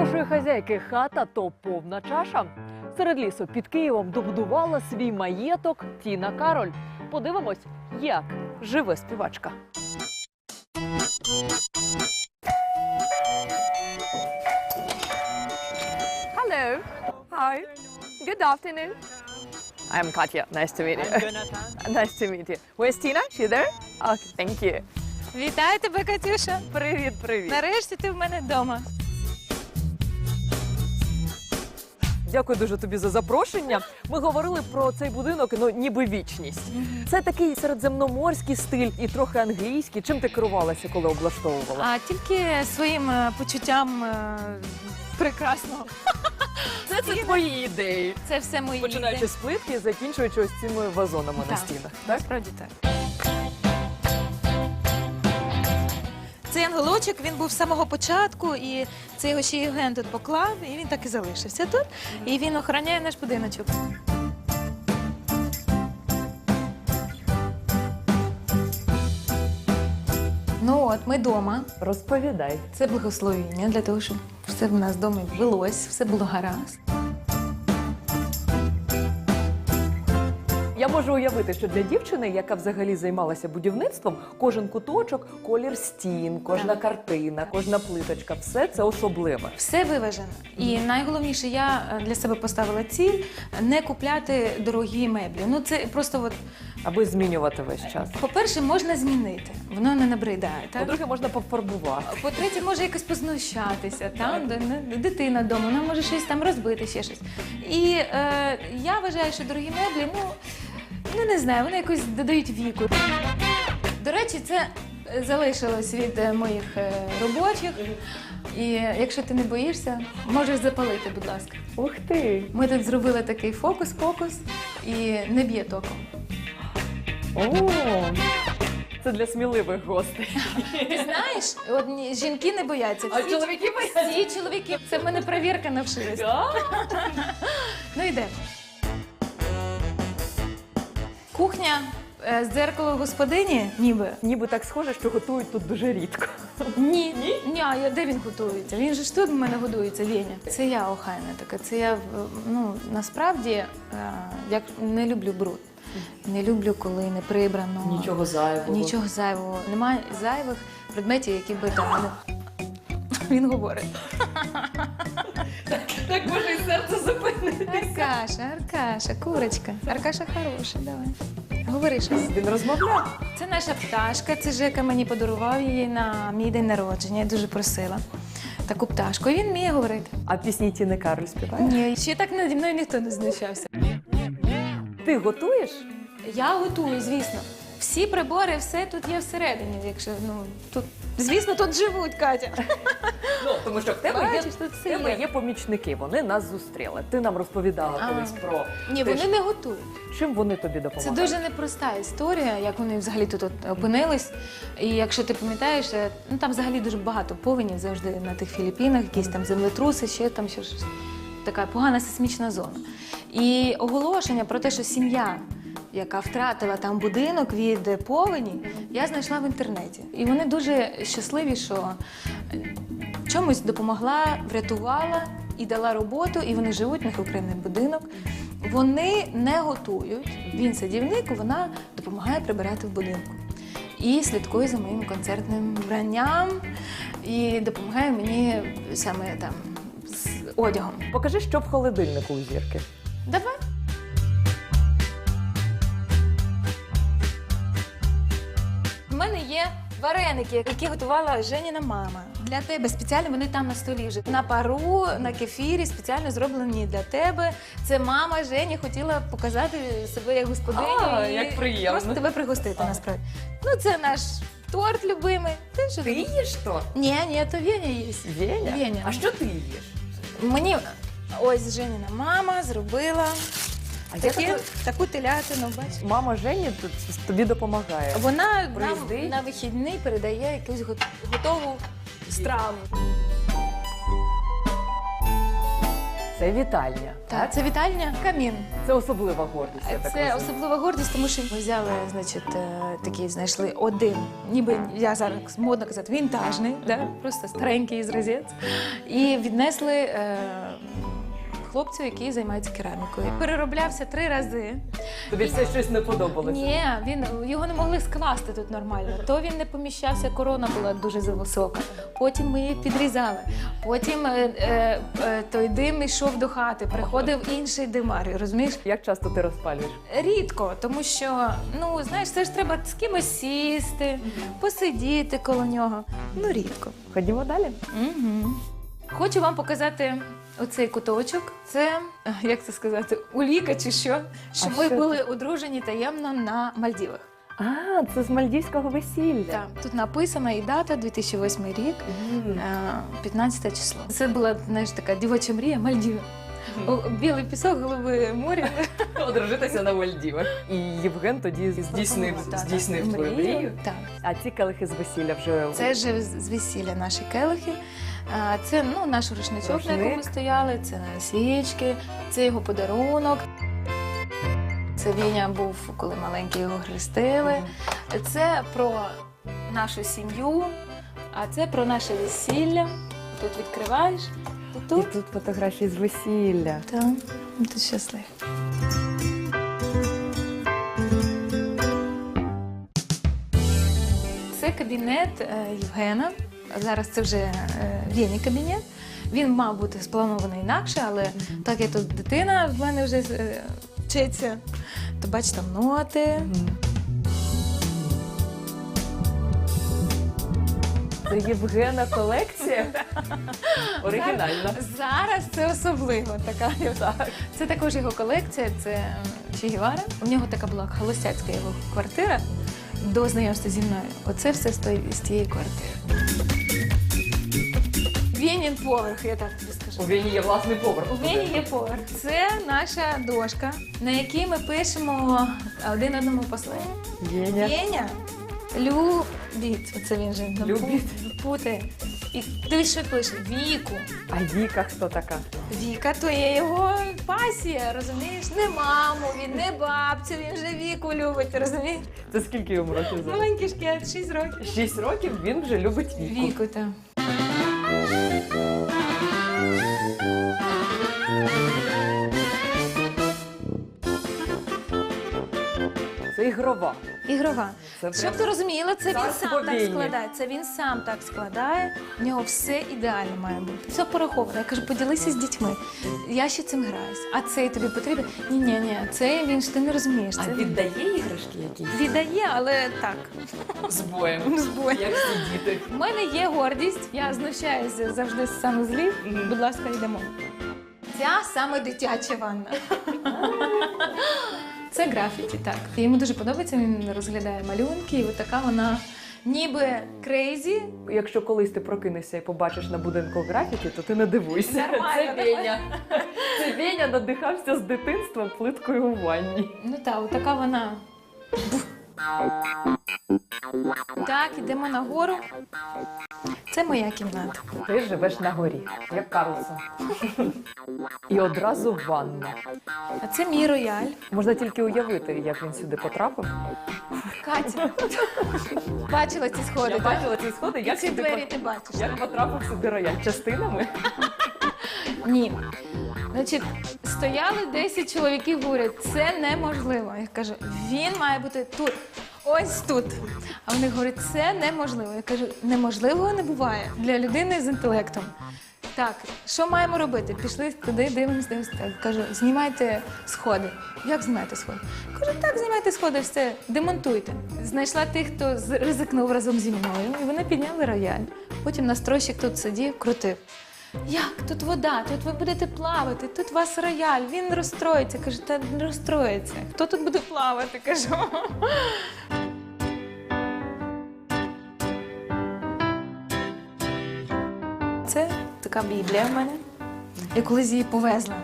хорошої хазяйки хата то повна чаша. Серед лісу під Києвом добудувала свій маєток Тіна Кароль. Подивимось, як живе співачка. Hello. Hi. Good afternoon. I'm Katya. Nice to meet you. nice to meet you. Where's Tina? She there? Okay, thank you. Вітаю тебе, Катюша. Привіт, привіт. Нарешті ти в мене вдома. Дякую дуже тобі за запрошення. Ми говорили про цей будинок, ну ніби вічність. Це такий середземноморський стиль і трохи англійський. Чим ти керувалася, коли облаштовувала? А тільки своїм е, почуттям е, прекрасного. Це, це твої ідеї. Це все мої Починаючи з плитки, і закінчуючи ось цими вазонами на Так. стінах. Так? Насправді так. Цей ангелочок він був з самого початку, і це його ще Євген тут поклав, і він так і залишився тут. І він охороняє наш будиночок. Ну от, ми вдома. Розповідай. Це благословення для того, щоб все в нас вдома велось, все було гаразд. Можу уявити, що для дівчини, яка взагалі займалася будівництвом, кожен куточок, колір стін, кожна Так. картина, кожна плиточка все це особливе. Все виважено. І найголовніше, я е, для себе поставила ціль не купляти дорогі меблі. Ну це просто от, Аби змінювати весь час. по-перше, можна змінити, воно не набридає. Так? По-друге, можна пофарбувати. По-третє, може якось познущатися, там де не- дитина вдома, вона може щось там розбити, ще щось. І е, я вважаю, що дорогі меблі, ну, ну не знаю, вони якось додають віку. До речі, це е, залишилось від е, моїх е, робочих. І якщо ти не боїшся, можеш запалити, будь ласка. Ух ти! Ми тут зробили такий фокус-покус і не б'є током. О, це для сміливих гостей. Ти знаєш, от ні- жінки не бояться. А Всі- чоловіки бояться? Всі чоловіки. Це в мене перевірка навшилась. Ну йдемо. Кухня е, з дзеркало господині, ніби. Ніби так схоже, що готують тут дуже рідко. Ні. Ні, а я- де він готується? Він же ж тут в мене годується, Веня. Це я охайна така. Це я ну насправді е, як не люблю бруд. Не люблю, коли не прибрано. Нічого зайвого. Нічого зайвого. Немає зайвих предметів, які би там. Він говорить. Так може і серце зупинити. Аркаша, Аркаша, курочка. Аркаша хороша, давай. Говори щось. Він розмовляє. Це наша пташка, це Жека мені подарував її на мій день народження. Я дуже просила. Таку пташку. І він вміє говорити. А пісні Тіни Кароль співає? Ні, ще так наді мною ніхто не знущався. Ти готуєш? Я готую, звісно. Всі прибори, все тут є всередині. Якщо ну тут, звісно, тут живуть Катя. Ну, тому що в тебе, є, Бачиш, тут в все тебе є. є помічники, вони нас зустріли. Ти нам розповідала А. колись про Ні, те, вони що- не готують. чим вони тобі Це допомагають. дуже непроста історія, як вони взагалі тут от опинились. І якщо ти пам'ятаєш, е, ну там взагалі дуже багато повенів завжди на тих Філіппінах, якісь там землетруси, ще там щось. Така погана сейсмічна зона. І оголошення про те, що сім'я, яка втратила там будинок від повені, я знайшла в інтернеті. І вони дуже щасливі, що чомусь допомогла, врятувала і дала роботу, і вони живуть, в них окремий будинок. Вони не готують. Він садівник, вона допомагає прибирати в будинку. І слідкує за моїм концертним вбранням, і допомагає мені саме там з одягом. Покажи, що в холодильнику у зірки. Давай. Вареники, які готувала Женіна мама. Для тебе спеціально вони там на столі вже. На пару, на кефірі, спеціально зроблені для тебе. Це мама Жені хотіла показати себе як господиню. А, і як приємно. Просто тебе пригостити насправді. Ну, це наш торт любимий. Ти що? Ти їш то? Ні, ні, то Веня їсть. Веня? Веня. А що ти їш? Мені ось Женіна мама зробила А я такі, так- таку телятину, бачиш. Мама Жені тут тобі допомагає. Вона нам на вихідний передає якусь гот- готову страву. Це вітальня. Так, це вітальня камін. Це особлива гордість. я так Це розумію. особлива гордість, тому що ми взяли, значить, е, такий знайшли один, ніби я зараз модно казати, вінтажний, да? просто старенький зразець. І віднесли е, хлопцю, який займається керамікою. Перероблявся три рази. Тобі все щось не подобалося. Ні, він його не могли скласти тут нормально. То він не поміщався, корона була дуже зависока. Потім ми її підрізали. Потім е, е, е, той дим йшов до хати, приходив інший димар. Розумієш? Як часто ти розпалюєш? Рідко, тому що ну знаєш, це ж треба з кимось сісти, посидіти коло нього. Ну рідко. Ходімо далі. Угу. Хочу вам показати оцей куточок. Це е, як це сказати, уліка чи що? Що А ми що були одружені таємно на Мальдівах. А, це з мальдівського весілля. Так, тут написана і дата 2008 рік, е, 15 число. Це була знаєш така дівоча мрія Мальдіви. Білий пісок, голубе море. Одружитися на Мальдівах. І Євген тоді здійснив, здійснив твою мрію. Так. А ці келихи з весілля вже Це ж з весілля наші келихи. Це ну, наш рушничок, на якому стояли, це свічки, це його подарунок. Це Віня був, коли маленький його хрестили. Це про нашу сім'ю, а це про наше весілля. Тут відкриваєш, і І тут. тут фотографії з весілля. Так, ти щасливий. Це кабінет е, Євгена. Зараз це вже е, Вєні кабінет. Він мав бути спланований інакше, але так як тут дитина в мене вже е, вчиться, то бач там ноти. Це Євгена колекція. Оригінальна. Зараз це особливо. Така це також його колекція. Це Гевара. У нього така була холостяцька його квартира до знайомства зі мною. Оце все з тієї квартири. Вєнін поверх, я так тобі скажу. У Вені є власний поверх. У Вені є поверх. Це наша дошка, на якій ми пишемо один одному послання. Веня. Веня, любіть. Оце він же Любіть. путає. І дивись, що пише Віку. А Віка хто така? Віка то є його пасія, розумієш? Не маму, він не бабцю, він же віку любить, розумієш? Це скільки йому років зараз? Маленький шкет, 6 років. Шість років він вже любить Віку. Віку там. Це ігрова. Ігрова. Це Щоб прям- ти розуміла, це він сам так складає. Це він сам так складає. У нього все ідеально має бути. Все пораховано. Я кажу, поділися з дітьми. Я ще цим граюсь. А цей тобі потрібен? Ні, ні, ні, цей він ж ти не розумієш. А Це віддає іграшки якісь? віддає, але так. З боєм. З боєм. Як всі діти. У мене є гордість. Я знущаюся завжди з санузлів. Мгм. Будь ласка, йдемо. Ця саме дитяча ванна. Це графіті, так. Йому дуже подобається, він розглядає малюнки, і от така вона ніби крейзі. Якщо колись ти прокинешся і побачиш на будинку графіті, то ти не дивуйся. Нормально, Це Веня. Це Веня надихався з дитинства плиткою у ванні. Ну так, от така вона. Так, ідемо нагору. Це моя кімната. Ти живеш на горі, як Карлсон. І одразу ванна. А це мій рояль. Можна тільки уявити, як він сюди потрапив. Катя. Бачила ці сходи, Я так? бачила ці сходи, як ці сюди двері пот- ти бачиш. Як потрапив сюди рояль частинами? Ні. Значить, стояли 10 чоловіків, говорять, це неможливо. Я кажу, він має бути тут, ось тут. А вони говорять, це неможливо. Я кажу, неможливого не буває для людини з інтелектом. Так, що маємо робити? Пішли туди, дивимося, дивимося. Так, Кажу, знімайте сходи. Як знімаєте сходи? Кажу, так, знімайте сходи, все, демонтуйте. Знайшла тих, хто ризикнув разом зі мною, і вони підняли рояль. Потім настройщик тут сидів, крутив. Як? Тут вода, тут ви будете плавати, тут у вас рояль, він розстроїться. Кажу, та не розстроїться. Хто тут буде плавати? Кажу. Це така біблія в мене. Я колись її повезла.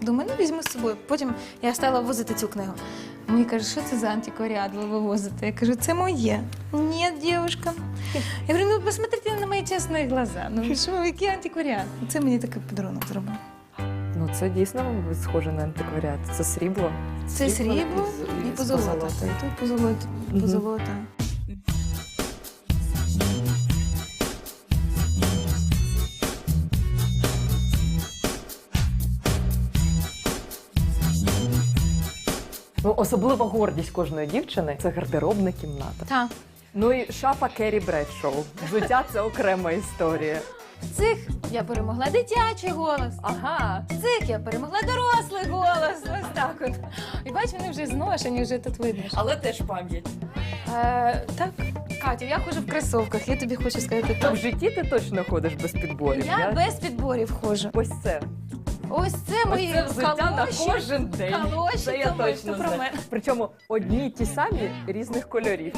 Думаю, ну візьму з собою. Потім я стала возити цю книгу. Мені кажуть, що це за антикваріат ви вивозите? Я кажу, це моє. Ні, дівчинка. Я говорю, ну посмотрите на мої чесні глаза. Ну що, який антикваріат? Це мені такий подарунок зробив. Ну це дійсно схоже на антикваріат. Це срібло. Це срібло і позолота. Тут позолота. Угу. позолота. Ну, особлива гордість кожної дівчини це гардеробна кімната. Так. Ну і шафа Керрі Бредшоу. Взуття це окрема історія. В цих я перемогла дитячий голос. Ага. В цих я перемогла дорослий голос. Ось так от. І бач, вони вже зношені, вже тут видно. Але теж пам'ять. Е, так, Катю, я ходжу в кросовках. Я тобі хочу сказати, В так. житті ти точно ходиш без підборів. Я без підборів ходжу. Ось це. Ось це мої Ось це взуття на калоші. кожен день. Калоші, Це я думаю, точно про знаю. мене. Причому одні й ті самі різних кольорів.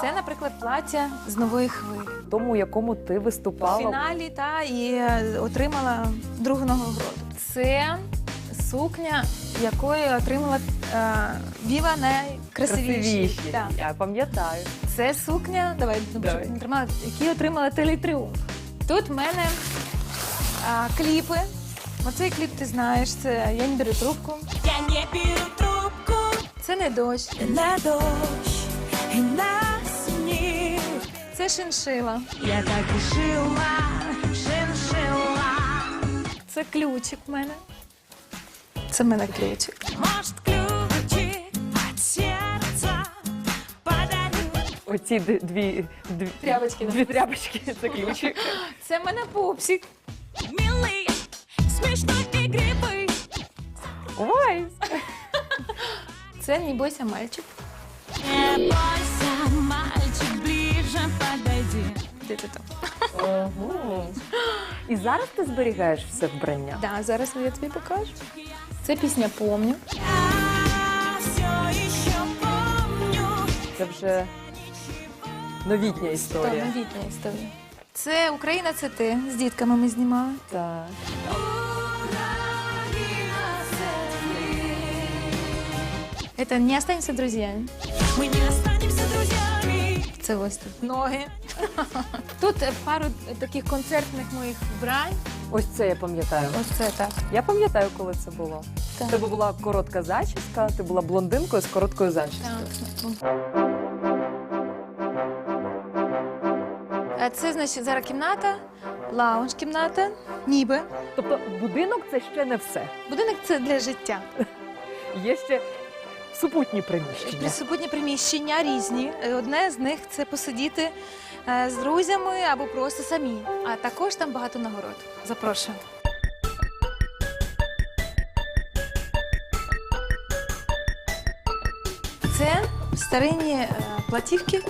Це, наприклад, плаття з нової хвилі. Тому, у якому ти В виступала. фіналі та і е, отримала другу нагороду. Це сукня, якою отримала е, Віва найкрасивіші. Красивіші. Так. Я пам'ятаю. Це сукня, давай, ну, Давай. не тримала, які отримала телетріумф. Тут в мене а, кліпи. Оцей кліп ти знаєш, це я не беру трубку. Я не беру трубку Це не дощ, на дождь и на снег. це шиншила. Я так и жила, шиншила. Це ключик в мене. Це в мене ключик Оці д- дві, дві Тряпочки, да. Дві тряпочки це ключик. Це в мене пупсик. Милый, смешной и игривый. Ой! Це не бойся мальчик. Не бойся, мальчик, ближе подойди. Де ти там? І зараз ти зберігаєш все вбрання. Да, зараз я тобі покажу. Це пісня Помню. Я все еще помню. Це вже новітня історія. новітня історія. Це Україна, це ти. З дітками ми знімали. Так. Это не останемся друзьями. Мы не останемся друзьями. Це ось тут ноги. Тут е, пару таких концертних моїх вбрань. Ось це я пам'ятаю. Ось це так. Я пам'ятаю, коли це було. Так. У тебе була коротка зачіска, ти була блондинкою з короткою зачіскою. Е, Це значить зараз кімната, лаунж кімната, ніби. Тобто будинок це ще не все. Будинок це для життя. Є ще супутні приміщення. Супутні приміщення різні. Е, Одне з них це посидіти е, з друзями або просто самі. А також там багато нагород. Запрошую. Це старинні е, платівки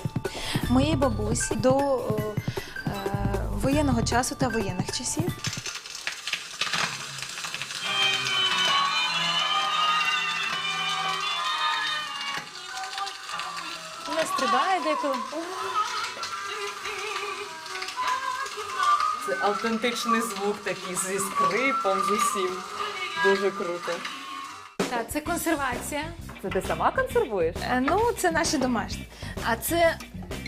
моєї бабусі до е, е, воєнного часу та воєнних часів. Вона стрибає деколи. Це автентичний звук такий зі скрипом, з усім. Дуже круто. Так, це консервація. Це ти сама консервуєш? Е, Ну, це наші домашні. А це.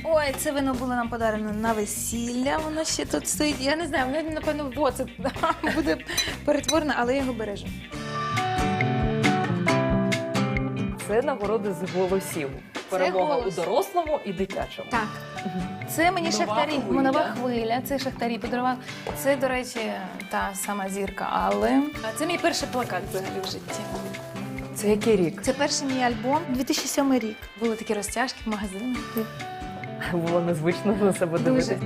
Ой, це вино було нам подарено на весілля. Воно ще тут стоїть. Я не знаю, воно напевно в оцет буде перетворено, але я його бережу. Це нагороди з голосів. Перемога голос. у дорослому і дитячому. Так. Це мені Нова шахтарі. хвиля. Нова хвиля. Це шахтарі подарував. Це, до речі, та сама зірка, але А це мій перший плакат взагалі в житті. Це який рік? Це перший мій альбом, 2007 рік. Були такі розтяжки в магазинах. Було незвично на себе Дуже. дивитися.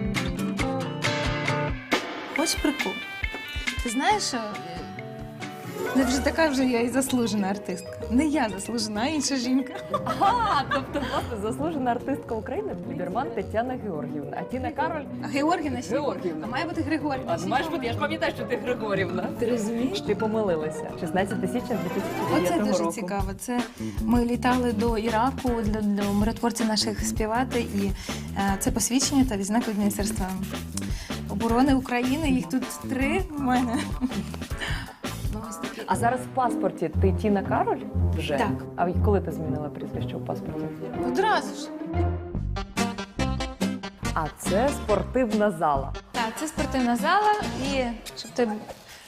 хоч прикол? Ти знаєш, що не вже така вже я і заслужена артистка. Не я заслужена, а інша жінка. Ага, тобто заслужена артистка України Біберман Тетяна Георгіївна. А Тіна Кароль. А Георгіна ще. Георгіївна. А має бути Григорівна. А ну, маєш бути, я ж пам'ятаю, що ти Григорівна. Ти розумієш? Ти помилилася. 16 січня 2009 Оце дуже року. цікаво. Це ми літали до Іраку для, для миротворців наших співати, і е, це посвідчення та відзнака від Міністерства оборони України. Їх тут три в мене. А зараз в паспорті ти Тіна Кароль вже? Так. А коли ти змінила прізвище у паспорті? Одразу ж. А це спортивна зала. Так, це спортивна зала, і щоб ти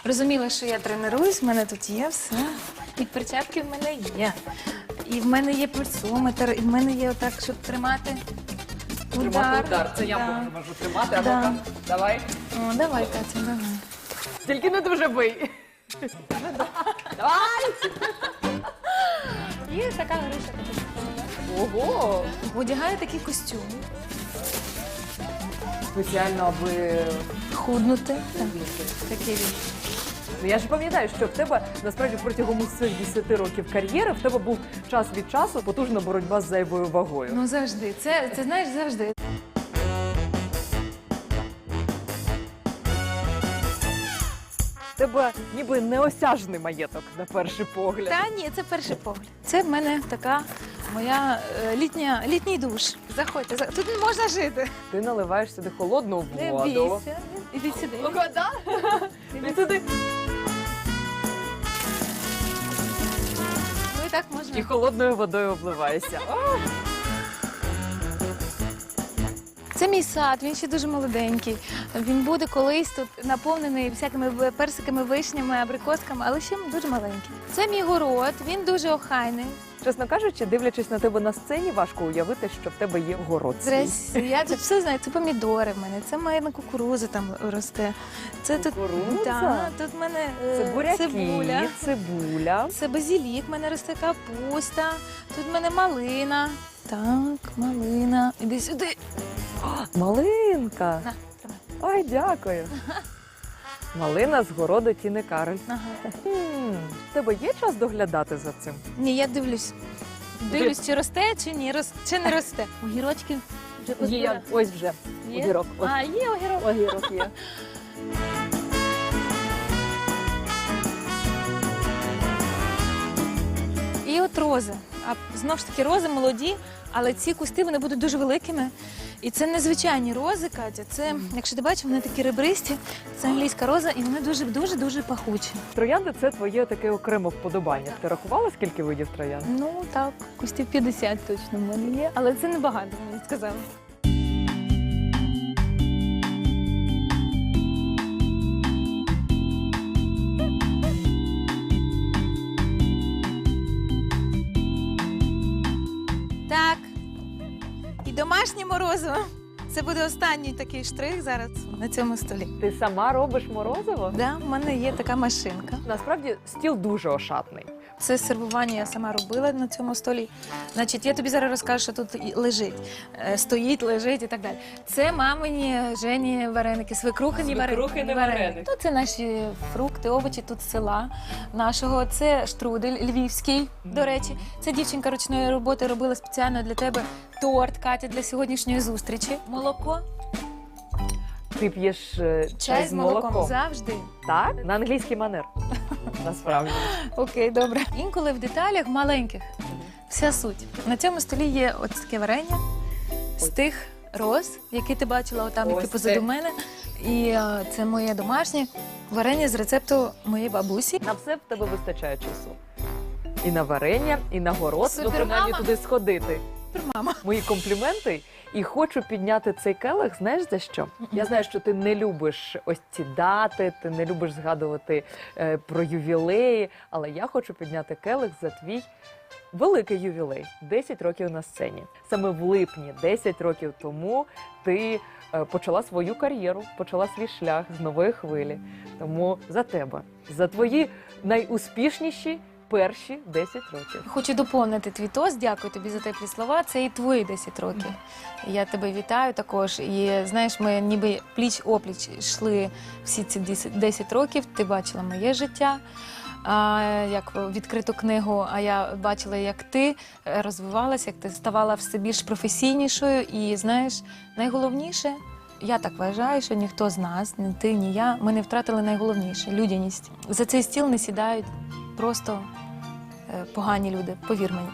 розуміла, що я тренуюсь, в мене тут є все. І перчатки в мене є. І в мене є пульсометр, і в мене є отак, щоб тримати. Удар. Це я Да. можу, можу тримати. А Да. ну-ка, давай. О, давай, Катя, давай. Тільки не дуже бий. Давай! І така груша. Ого! Одягаю такий костюм. Спеціально, аби Худнути. Так, такий він. Ну, я ж пам'ятаю, що в тебе насправді протягом усіх 10 років кар'єри в тебе був час від часу потужна боротьба з зайвою вагою. Ну завжди. Це, це знаєш завжди. Тебе ніби неосяжний маєток на перший погляд. Та ні, це перший погляд. Це в мене така моя е, літня, літній душ. Заходьте, за- тут можна жити. Ти наливаєш сюди холодну Не воду. бійся. Іди сюди. Вода? Ти сюди Ну і так можна. і холодною водою обливаєшся. О, Це мій сад, він ще дуже молоденький. Він буде колись тут наповнений всякими персиками, вишнями, абрикосками, але ще дуже маленький. Це мій город, він дуже охайний. Чесно кажучи, дивлячись на тебе на сцені, важко уявити, що в тебе є город. Здрасте. Я тут все знаю. Це помідори в мене, це моя кукуруза там росте. Це тут, Да, тут в мене Це буряки, цибуля. цибуля. Це базілік, в мене росте капуста, тут в мене малина. Так, малина. Іди сюди. Малинка. На, тримай. Ой, дякую. Малина з городу Тіни Кароль. Ага. В тебе є час доглядати за цим? Ні, я дивлюсь. Дивлюсь, чи росте, чи ні, рос... чи не росте. Огірочки вже позбирали. ось вже. Є? Огірок. Ось. А, є огірок. Огірок є. І от рози. А знов ж таки рози молоді, але ці кусти вони будуть дуже великими. І це незвичайні рози, Катя. Це, якщо ти бачиш, вони такі ребристі. Це англійська роза, і вони дуже дуже дуже пахучі. Троянди це твоє таке окреме вподобання. Ти рахувала, скільки видів троянд? Ну так, кустів 50 точно в мене є, але це небагато, мені сказали. Домашнє морозиво. Це буде останній такий штрих зараз на цьому столі. Ти сама робиш морозиво? Да, в мене є така машинка. Насправді стіл дуже ошатний. Це сервування я сама робила на цьому столі. Значить, я тобі зараз розкажу, що тут лежить, Е, стоїть, лежить і так далі. Це мамині Жені вареники, свекрухині Свекрухини вареники. Ну, це наші фрукти, овочі тут з села нашого. Це штрудель львівський. До речі, це дівчинка ручної роботи робила спеціально для тебе торт, Катя, для сьогоднішньої зустрічі. Молоко, Ти п'єш е, чай з молоком. завжди. Так? На англійський манер. Насправді. Окей, добре. Інколи в деталях маленьких вся суть. На цьому столі є ось таке варення з тих роз, які ти бачила отам, які Ось позаду це. мене. І е, це моє домашнє варення з рецепту моєї бабусі. На все в тебе вистачає часу. І на варення, і на город, ну Супер, принаймні туди сходити. Мама. Мої компліменти. І хочу підняти цей келих. Знаєш за що? Я знаю, що ти не любиш ось ці дати, ти не любиш згадувати е, про ювілеї, але я хочу підняти келих за твій великий ювілей 10 років на сцені. Саме в липні, 10 років тому, ти е, почала свою кар'єру, почала свій шлях з нової хвилі. Тому за тебе, за твої найуспішніші перші 10 років. Хочу доповнити твій тост. Дякую тобі за теплі слова. Це і твої 10 років. Я тебе вітаю також. І знаєш, ми ніби пліч опліч йшли всі ці 10 10 років. Ти бачила моє життя. Як відкриту книгу, а я бачила, як ти е, розвивалася, як ти ставала все більш професійнішою. І знаєш, найголовніше, я так вважаю, що ніхто з нас, ні ти, ні я, ми не втратили найголовніше людяність. За цей стіл не сідають просто погані люди, повір мені.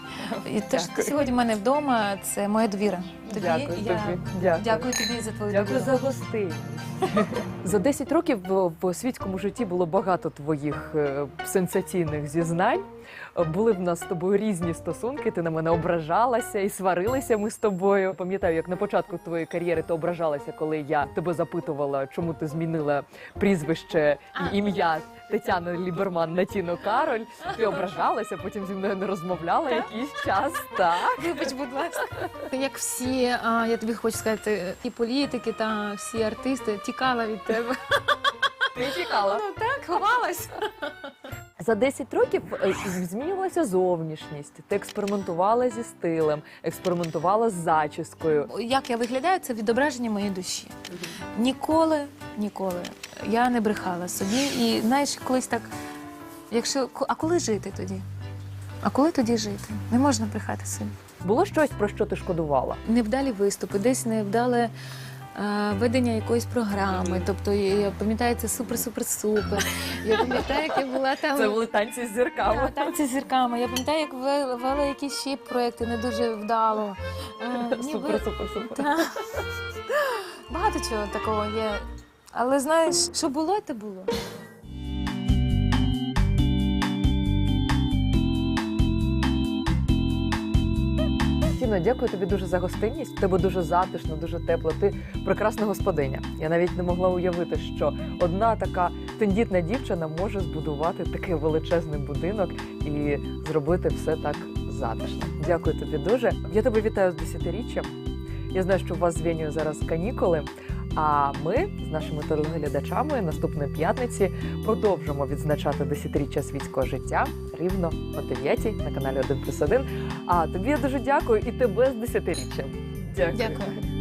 І те, що ти сьогодні в мене вдома, це моя довіра. Тобі Дякую я тобі. Дякую. дякую тобі за твою Дякую за гостинність. За 10 років в, в світському житті було багато твоїх е, сенсаційних зізнань. Були в нас з тобою різні стосунки. Ти на мене ображалася і сварилися ми з тобою. Пам'ятаю, як на початку твоєї кар'єри ти ображалася, коли я тебе запитувала, чому ти змінила прізвище і ім'я Тетяна Ліберман на Тіно Кароль. Ти ображалася, потім зі мною не розмовляла якийсь час. Так. Вибач, будь ласка. Як всі, а, я тобі хочу сказати, і політики та всі артисти тікала від тебе. Ти чекала. Ну так, ховалась. За 10 років е, змінювалася зовнішність. Ти експериментувала зі стилем, експериментувала з зачіскою. Як я виглядаю, це відображення моєї душі. Ніколи, ніколи я не брехала собі. І знаєш, колись так, якщо а коли жити тоді? А коли тоді жити? Не можна брехати собі. Було щось про що ти шкодувала? Невдалі виступи, десь невдале. е, Ведення якоїсь програми, тобто я пам'ятаю це супер-супер-супер. Я пам'ятаю, як я була там Це були танці з зірками. танці з зірками. Я пам'ятаю, як вели якісь ще проекти не дуже вдало. Е, Супер, супер, супер. Та. Багато чого такого є. Але знаєш, що було, те було. Тіно, дякую тобі дуже за гостинність. Тебе дуже затишно, дуже тепло. Ти прекрасна господиня. Я навіть не могла уявити, що одна така тендітна дівчина може збудувати такий величезний будинок і зробити все так затишно. Дякую тобі дуже. Я тебе вітаю з десятиріччям. Я знаю, що у вас з Венією зараз канікули. А ми з нашими телеглядачами наступної п'ятниці продовжимо відзначати десятиріччя світського життя рівно о 9 на каналі 1 плюс 1. А тобі я дуже дякую і тебе з десятиріччям. Дякую. Дякую.